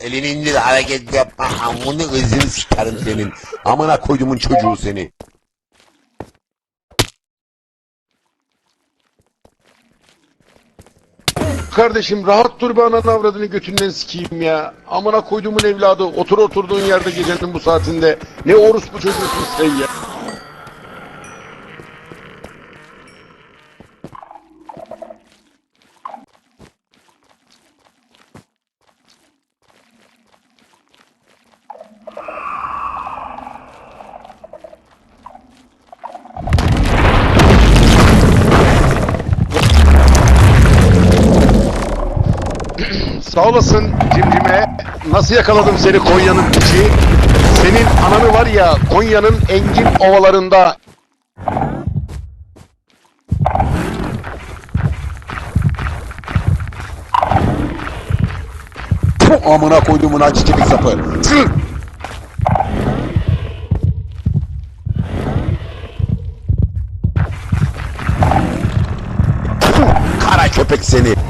elini indir hareket yapma. Amını ızını sikerim senin. Amına koydumun çocuğu seni. Kardeşim rahat dur be ananı avradını götünden sikeyim ya. Amına koyduğumun evladı otur oturduğun yerde gecenin bu saatinde. Ne orospu çocuğusun sen ya. Sağ olasın cimcime. Nasıl yakaladım seni Konya'nın içi? Senin ananı var ya Konya'nın engin ovalarında Puh, amına koyduğumun acı çelik sapı. Tüh! Kara köpek seni.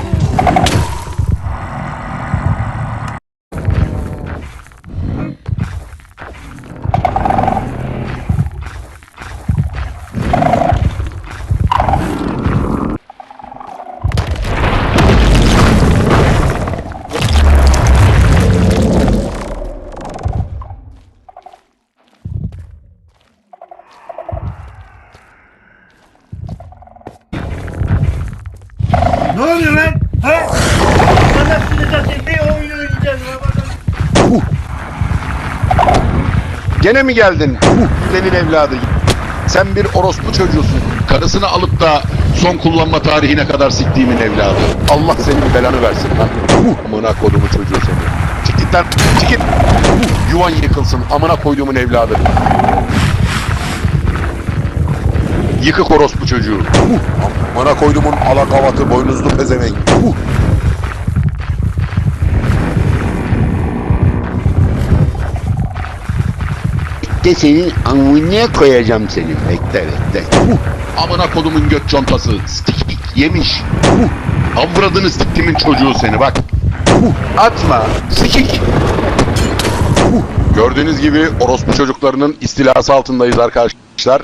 Ne oluyor lan? Ha? Anasını satayım bir oyun oynayacağız. ya, bakalım. Gene mi geldin? Huh, senin evladı. Sen bir orospu çocuğusun. Karısını alıp da son kullanma tarihine kadar siktiğimin evladı. Allah senin belanı versin lan. Huh, amına koyduğumun çocuğu seni. Çık git lan. Çık git. Huh, yuvan yıkılsın. Amına koyduğumun evladı. Yıkık orospu çocuğu. Huh, amına koyduğumun alakavatı boynuzlu pezevenk. Huh. De senin amına koyacağım seni. Bekle bekle. Huh, amına kodumun göt contası. Stik yemiş. Huh, avradını siktimin çocuğu seni bak. Huh, atma. Sikik. Huh, gördüğünüz gibi orospu çocuklarının istilası altındayız arkadaşlar.